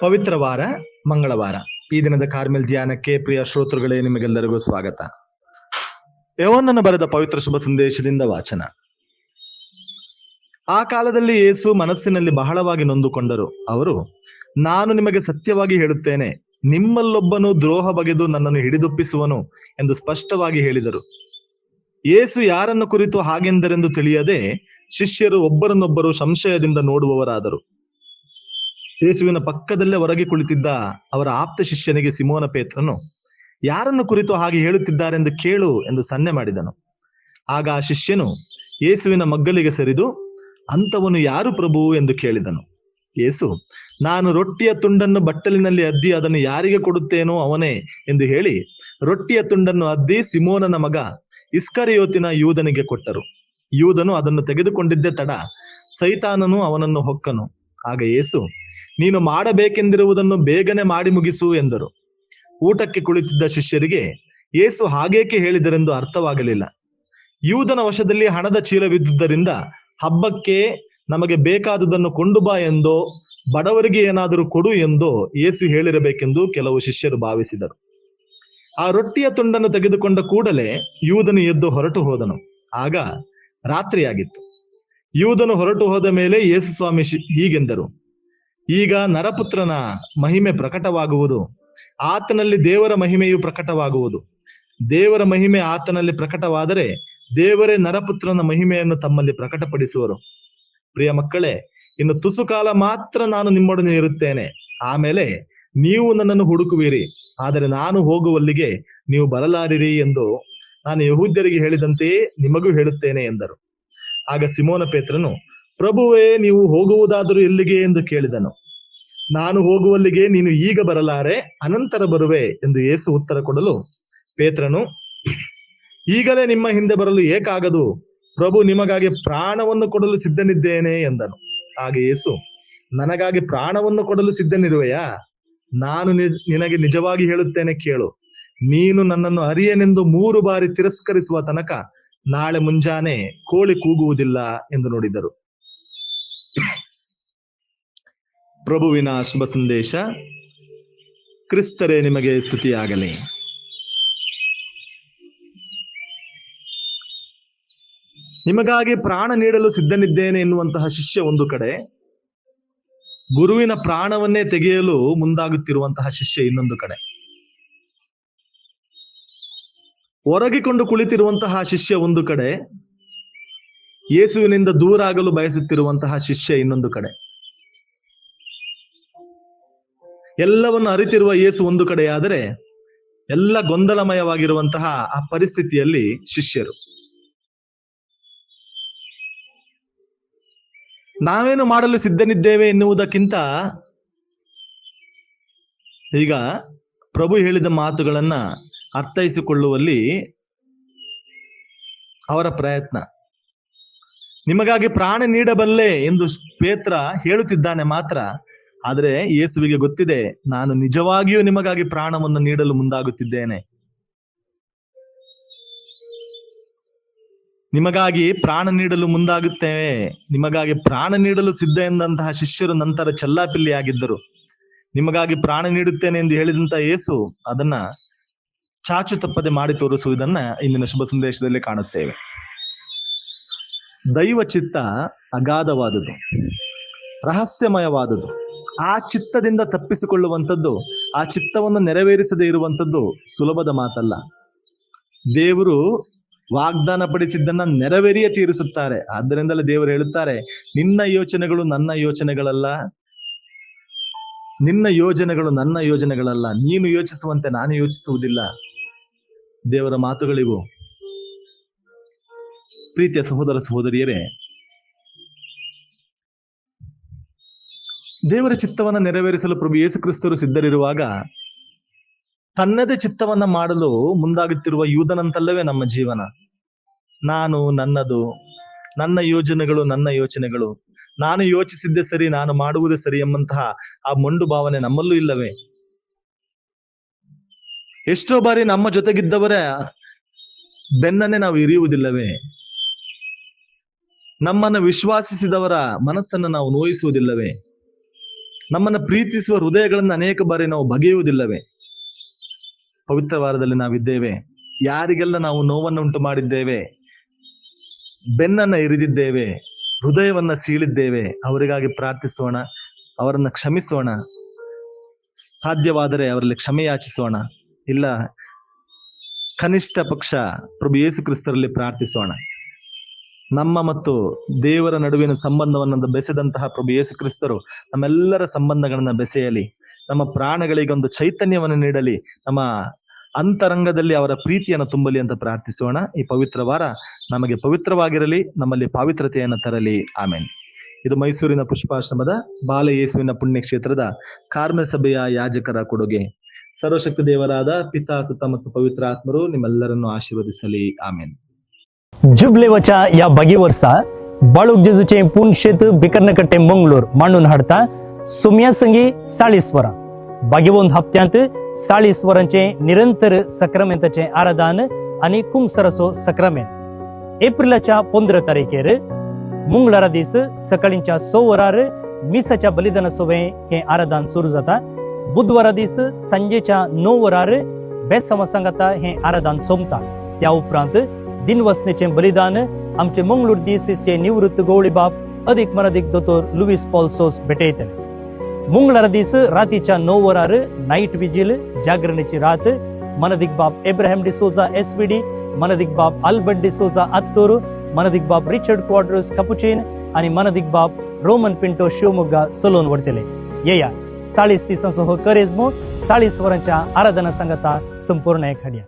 ಪವಿತ್ರ ವಾರ, ಮಂಗಳವಾರ. ಈ ದಿನದ ಕಾರ್ಮೆಲ್ ಧ್ಯಾನಕ್ಕೆ ಪ್ರಿಯ ಶ್ರೋತೃಗಳೇ, ನಿಮಗೆಲ್ಲರಿಗೂ ಸ್ವಾಗತ. ಯವನನ್ನು ಬರೆದ ಪವಿತ್ರ ಶುಭ ಸಂದೇಶದಿಂದ ವಾಚನ. ಆ ಕಾಲದಲ್ಲಿ ಯೇಸು ಮನಸ್ಸಿನಲ್ಲಿ ಬಹಳವಾಗಿ ನೊಂದುಕೊಂಡರು. ಅವರು, ನಾನು ನಿಮಗೆ ಸತ್ಯವಾಗಿ ಹೇಳುತ್ತೇನೆ. ನಿಮ್ಮಲ್ಲೊಬ್ಬನು ದ್ರೋಹ ಬಗೆದು ನನ್ನನ್ನು ಹಿಡಿದೊಪ್ಪಿಸುವನು ಎಂದು ಸ್ಪಷ್ಟವಾಗಿ ಹೇಳಿದರು. ಯೇಸು ಯಾರನ್ನು ಕುರಿತು ಹಾಗೆಂದರೆಂದು ತಿಳಿಯದೆ ಶಿಷ್ಯರು ಒಬ್ಬರನ್ನೊಬ್ಬರು ಸಂಶಯದಿಂದ ನೋಡುವವರಾದರು. ಯೇಸುವಿನ ಪಕ್ಕದಲ್ಲೇ ಹೊರಗೆ ಕುಳಿತಿದ್ದ ಅವರ ಆಪ್ತ ಶಿಷ್ಯನಿಗೆ ಸಿಮೋನ ಪೇತ್ರನು, ಯಾರನ್ನು ಕುರಿತು ಹಾಗೆ ಹೇಳುತ್ತಿದ್ದಾರೆಂದು ಕೇಳು ಎಂದು ಸನ್ನೆ ಮಾಡಿದನು. ಆಗ ಆ ಶಿಷ್ಯನು ಯೇಸುವಿನ ಮಗ್ಗಲಿಗೆ ಸರಿದು ಅಂಥವನು ಯಾರು ಪ್ರಭು? ಎಂದು ಕೇಳಿದನು. ಯೇಸು, ನಾನು ರೊಟ್ಟಿಯ ತುಂಡನ್ನು ಬಟ್ಟಲಿನಲ್ಲಿ ಅದ್ದಿ ಅದನ್ನು ಯಾರಿಗೆ ಕೊಡುತ್ತೇನೋ ಅವನೇ ಎಂದು ಹೇಳಿ, ರೊಟ್ಟಿಯ ತುಂಡನ್ನು ಅದ್ದಿ ಸಿಮೋನನ ಮಗ ಇಸ್ಕರಿಯೋತಿನ ಯೂದನಿಗೆ ಕೊಟ್ಟರು. ಯೂದನು ಅದನ್ನು ತೆಗೆದುಕೊಂಡಿದ್ದೇ ತಡ, ಸೈತಾನನು ಅವನನ್ನು ಹೊಕ್ಕನು. ಆಗ ಯೇಸು ನೀನು ಮಾಡಬೇಕೆಂದಿರುವುದನ್ನು ಬೇಗನೆ ಮಾಡಿ ಮುಗಿಸು ಎಂದರು. ಊಟಕ್ಕೆ ಕುಳಿತಿದ್ದ ಶಿಷ್ಯರಿಗೆ ಯೇಸು ಹಾಗೇಕೆ ಹೇಳಿದರೆಂದು ಅರ್ಥವಾಗಲಿಲ್ಲ. ಯೂದನ ವಶದಲ್ಲಿ ಹಣದ ಚೀಲವಿದ್ದುದರಿಂದ ಹಬ್ಬಕ್ಕೆ ನಮಗೆ ಬೇಕಾದುದನ್ನು ಕೊಂಡು ಬಾ ಎಂದೋ, ಬಡವರಿಗೆ ಏನಾದರೂ ಕೊಡು ಎಂದೋ ಯೇಸು ಹೇಳಿರಬೇಕೆಂದು ಕೆಲವು ಶಿಷ್ಯರು ಭಾವಿಸಿದರು. ಆ ರೊಟ್ಟಿಯ ತುಂಡನ್ನು ತೆಗೆದುಕೊಂಡ ಕೂಡಲೇ ಯೂದನು ಎದ್ದು ಹೊರಟು ಹೋದನು. ಆಗ ರಾತ್ರಿಯಾಗಿತ್ತು. ಯೂದನು ಹೊರಟು ಹೋದ ಮೇಲೆ ಯೇಸು ಸ್ವಾಮಿ ಹೀಗೆಂದರು. ಈಗ ನರಪುತ್ರನ ಮಹಿಮೆ ಪ್ರಕಟವಾಗುವುದು. ಆತನಲ್ಲಿ ದೇವರ ಮಹಿಮೆಯು ಪ್ರಕಟವಾಗುವುದು. ದೇವರ ಮಹಿಮೆ ಆತನಲ್ಲಿ ಪ್ರಕಟವಾದರೆ ದೇವರೇ ನರಪುತ್ರನ ಮಹಿಮೆಯನ್ನು ತಮ್ಮಲ್ಲಿ ಪ್ರಕಟಪಡಿಸುವರು. ಪ್ರಿಯ ಮಕ್ಕಳೇ, ಇನ್ನು ತುಸು ಕಾಲ ಮಾತ್ರ ನಾನು ನಿಮ್ಮೊಡನೆ ಇರುತ್ತೇನೆ. ಆಮೇಲೆ ನೀವು ನನ್ನನ್ನು ಹುಡುಕುವಿರಿ. ಆದರೆ ನಾನು ಹೋಗುವಲ್ಲಿಗೆ ನೀವು ಬರಲಾರಿರಿ ಎಂದು ನಾನು ಯಹೂದ್ಯರಿಗೆ ಹೇಳಿದಂತೆಯೇ ನಿಮಗೂ ಹೇಳುತ್ತೇನೆ ಎಂದರು. ಆಗ ಸಿಮೋನ ಪೇತ್ರನು, ಪ್ರಭುವೇ, ನೀವು ಹೋಗುವುದಾದರೂ ಎಲ್ಲಿಗೆ? ಎಂದು ಕೇಳಿದನು. ನಾನು ಹೋಗುವಲ್ಲಿಗೆ ನೀನು ಈಗ ಬರಲಾರೆ, ಅನಂತರ ಬರುವೆ ಎಂದು ಯೇಸು ಉತ್ತರ ಕೊಡಲು ಪೇತ್ರನು, ಈಗಲೇ ನಿಮ್ಮ ಹಿಂದೆ ಬರಲು ಏಕಾಗದು, ಪ್ರಭು ನಿಮಗಾಗಿ ಪ್ರಾಣವನ್ನು ಕೊಡಲು ಸಿದ್ಧನಿದ್ದೇನೆ ಎಂದನು. ಆಗ ಯೇಸು, ನನಗಾಗಿ ಪ್ರಾಣವನ್ನು ಕೊಡಲು ಸಿದ್ಧನಿರುವೆಯಾ? ನಾನು ನಿನಗೆ ನಿಜವಾಗಿ ಹೇಳುತ್ತೇನೆ ಕೇಳು. ನೀನು ನನ್ನನ್ನು ಅರಿಯನೆಂದು ಮೂರು ಬಾರಿ ತಿರಸ್ಕರಿಸುವ ತನಕ ನಾಳೆ ಮುಂಜಾನೆ ಕೋಳಿ ಕೂಗುವುದಿಲ್ಲ ಎಂದು ನುಡಿದರು. ಪ್ರಭುವಿನ ಶುಭ ಸಂದೇಶ, ಕ್ರಿಸ್ತರೇ ನಿಮಗೆ ಸ್ತುತಿಯಾಗಲಿ. ನಿಮಗಾಗಿ ಪ್ರಾಣ ನೀಡಲು ಸಿದ್ಧನಿದ್ದೇನೆ ಎನ್ನುವಂತಹ ಶಿಷ್ಯ ಒಂದು ಕಡೆ, ಗುರುವಿನ ಪ್ರಾಣವನ್ನೇ ತೆಗೆಯಲು ಮುಂದಾಗುತ್ತಿರುವಂತಹ ಶಿಷ್ಯ ಇನ್ನೊಂದು ಕಡೆ. ಒರಗಿಕೊಂಡು ಕುಳಿತಿರುವಂತಹ ಶಿಷ್ಯ ಒಂದು ಕಡೆ, ಯೇಸುವಿನಿಂದ ದೂರ ಆಗಲು ಬಯಸುತ್ತಿರುವಂತಹ ಶಿಷ್ಯ ಇನ್ನೊಂದು ಕಡೆ. ಎಲ್ಲವನ್ನು ಅರಿತಿರುವ ಯೇಸು ಒಂದು ಕಡೆಯಾದರೆ ಎಲ್ಲ ಗೊಂದಲಮಯವಾಗಿರುವಂತಹ ಆ ಪರಿಸ್ಥಿತಿಯಲ್ಲಿ ಶಿಷ್ಯರು. ನಾವೇನು ಮಾಡಲು ಸಿದ್ಧನಿದ್ದೇವೆ ಎನ್ನುವುದಕ್ಕಿಂತ ಈಗ ಪ್ರಭು ಹೇಳಿದ ಮಾತುಗಳನ್ನ ಅರ್ಥೈಸಿಕೊಳ್ಳುವಲ್ಲಿ ಅವರ ಪ್ರಯತ್ನ. ನಿಮಗಾಗಿ ಪ್ರಾಣ ನೀಡಬಲ್ಲೆ ಎಂದು ಪೇತ್ರ ಹೇಳುತ್ತಿದ್ದಾನೆ ಮಾತ್ರ ಆದರೆ ಯೇಸುವಿಗೆ ಗೊತ್ತಿದೆ, ನಾನು ನಿಜವಾಗಿಯೂ ನಿಮಗಾಗಿ ಪ್ರಾಣವನ್ನು ನೀಡಲು ಮುಂದಾಗುತ್ತಿದ್ದೇನೆ. ನಿಮಗಾಗಿ ಪ್ರಾಣ ನೀಡಲು ಮುಂದಾಗುತ್ತೇವೆ. ನಿಮಗಾಗಿ ಪ್ರಾಣ ನೀಡಲು ಸಿದ್ಧ ಎಂದಂತಹ ಶಿಷ್ಯರು ನಂತರ ಚೆಲ್ಲಾಪಿಲ್ಲಿಯಾಗಿದ್ದರು. ನಿಮಗಾಗಿ ಪ್ರಾಣ ನೀಡುತ್ತೇನೆ ಎಂದು ಹೇಳಿದಂತ ಯೇಸು ಅದನ್ನ ಚಾಚು ತಪ್ಪದೆ ಮಾಡಿ ತೋರಿಸುವುದನ್ನ ಇಂದಿನ ಶುಭ ಸಂದೇಶದಲ್ಲಿ ಕಾಣುತ್ತೇವೆ. ದೈವ ಚಿತ್ತ ಅಗಾಧವಾದುದು, ರಹಸ್ಯಮಯವಾದುದು. ಆ ಚಿತ್ತದಿಂದ ತಪ್ಪಿಸಿಕೊಳ್ಳುವಂಥದ್ದು, ಆ ಚಿತ್ತವನ್ನು ನೆರವೇರಿಸದೇ ಇರುವಂಥದ್ದು ಸುಲಭದ ಮಾತಲ್ಲ. ದೇವರು ವಾಗ್ದಾನ ಪಡಿಸಿದ್ದನ್ನ ನೆರವೇರಿಯ ತೀರಿಸುತ್ತಾರೆ. ಆದ್ದರಿಂದಲೇ ದೇವರು ಹೇಳುತ್ತಾರೆ, ನಿನ್ನ ಯೋಚನೆಗಳು ನನ್ನ ಯೋಚನೆಗಳಲ್ಲ. ನಿನ್ನ ಯೋಜನೆಗಳು ನನ್ನ ಯೋಜನೆಗಳಲ್ಲ. ನೀನು ಯೋಚಿಸುವಂತೆ ನಾನು ಯೋಚಿಸುವುದಿಲ್ಲ. ದೇವರ ಮಾತುಗಳಿವು. ಪ್ರೀತಿಯ ಸಹೋದರ ಸಹೋದರಿಯರೇ ದೇವರ ಚಿತ್ತವನ್ನ ನೆರವೇರಿಸಲು ಪ್ರಭು ಯೇಸು ಕ್ರಿಸ್ತರು ಸಿದ್ಧರಿರುವಾಗ ತನ್ನದೇ ಚಿತ್ತವನ್ನ ಮಾಡಲು ಮುಂದಾಗುತ್ತಿರುವ ಯೂದನಂತಲ್ಲವೇ ನಮ್ಮ ಜೀವನ. ನಾನು ನನ್ನದು, ನನ್ನ ಯೋಜನೆಗಳು ನನ್ನ ಯೋಚನೆಗಳು. ನಾನು ಯೋಚಿಸಿದ್ದೆ ಸರಿ, ನಾನು ಮಾಡುವುದೇ ಸರಿ ಎಂಬಂತಹ ಆ ಮೊಂಡು ಭಾವನೆ ನಮ್ಮಲ್ಲೂ ಇಲ್ಲವೇ? ಎಷ್ಟೋ ಬಾರಿ ನಮ್ಮ ಜೊತೆಗಿದ್ದವರ ಬೆನ್ನನ್ನೇ ನಾವು ಇರಿಯುವುದಿಲ್ಲವೇ? ನಮ್ಮನ್ನು ವಿಶ್ವಾಸಿಸಿದವರ ಮನಸ್ಸನ್ನು ನಾವು ನೋಯಿಸುವುದಿಲ್ಲವೇ? ನಮ್ಮನ್ನ ಪ್ರೀತಿಸುವ ಹೃದಯಗಳನ್ನ ಅನೇಕ ಬಾರಿ ನಾವು ಬಗೆಯುವುದಿಲ್ಲವೇ? ಪವಿತ್ರ ವಾರದಲ್ಲಿ ನಾವಿದ್ದೇವೆ. ಯಾರಿಗೆಲ್ಲ ನಾವು ನೋವನ್ನು ಉಂಟು ಮಾಡಿದ್ದೇವೆ? ಬೆನ್ನನ್ನ ಇರಿದಿದ್ದೇವೆ. ಹೃದಯವನ್ನ ಸೀಳಿದ್ದೇವೆ. ಅವರಿಗಾಗಿ ಪ್ರಾರ್ಥಿಸೋಣ. ಅವರನ್ನ ಕ್ಷಮಿಸೋಣ. ಸಾಧ್ಯವಾದರೆ ಅವರಲ್ಲಿ ಕ್ಷಮೆಯಾಚಿಸೋಣ ಇಲ್ಲ, ಕನಿಷ್ಠ ಪಕ್ಷ ಪ್ರಭು ಯೇಸು ಕ್ರಿಸ್ತರಲ್ಲಿ ಪ್ರಾರ್ಥಿಸೋಣ. ನಮ್ಮ ಮತ್ತು ದೇವರ ನಡುವಿನ ಸಂಬಂಧವನ್ನು ಬೆಸೆದಂತಹ ಪ್ರಭು ಯೇಸು ಕ್ರಿಸ್ತರು ನಮ್ಮೆಲ್ಲರ ಸಂಬಂಧಗಳನ್ನ ಬೆಸೆಯಲಿ, ನಮ್ಮ ಪ್ರಾಣಗಳಿಗೆ ಒಂದು ಚೈತನ್ಯವನ್ನು ನೀಡಲಿ, ನಮ್ಮ ಅಂತರಂಗದಲ್ಲಿ ಅವರ ಪ್ರೀತಿಯನ್ನು ತುಂಬಲಿ ಅಂತ ಪ್ರಾರ್ಥಿಸೋಣ. ಈ ಪವಿತ್ರ ವಾರ ನಮಗೆ ಪವಿತ್ರವಾಗಿರಲಿ, ನಮ್ಮಲ್ಲಿ ಪಾವಿತ್ರತೆಯನ್ನು ತರಲಿ. ಆಮೇನ್. ಇದು ಮೈಸೂರಿನ ಪುಷ್ಪಾಶ್ರಮದ ಬಾಲ ಯೇಸುವಿನ ಪುಣ್ಯಕ್ಷೇತ್ರದ ಕಾರ್ಮ ಸಭೆಯ ಯಾಜಕರ ಕೊಡುಗೆ. ಸರ್ವಶಕ್ತಿ ದೇವರಾದ ಪಿತಾ ಸುತ್ತ ಮತ್ತು ಪವಿತ್ರ ಆತ್ಮರು ನಿಮ್ಮೆಲ್ಲರನ್ನು ಆಶೀರ್ವದಿಸಲಿ. ಆಮೇನ್. जुबलेवच्या या बागेवरचा बाळूक जेजूचे पुणशेत बिकर्णकट्टे मंगलोर मांडून हाडता सुम्या संगी साळीस्वरा बागेवंत हप्त्यांत साळीस्वरांचे निरंतर सक्रमेंताचे आराधन आणि कुमसरसो सक्रमेंत एप्रिलाच्या पंधरा तारखेर मंगळारा दीस सकाळींच्या स वरार मिसाच्या बलिदान सोवे हे आराधन सुरू जाता बुधवारा दीस सांजेच्या णव वरार बेसमसांगाता हे आराधन सोमता त्या उपरांत दिनवसनेचे बलिदान आमचे मंगळूर दिसीसचे निवृत्त गवळी बाप अधिक मनाधिक दोतोर लुईस पॉल्सोस भेटयतले मंगळार दीस रातीच्या नऊ वरार नाईट विजील जागरणेची रात मनदिक बाप Ebrahim D'Souza S V D मनदिक बाप अल्बर्ट डिसोजा आत्तोर मनदिक बाप रिचर्ड क्वाड्रोस कपुचीन आणि मनदिक बाप रोमन पिंटो शिवमोग्गा सलोन वरतले. येया. साळीस दिसांचो हो करेजमो साळीस वरांच्या आराधना संगता संपूर्ण एखाद्या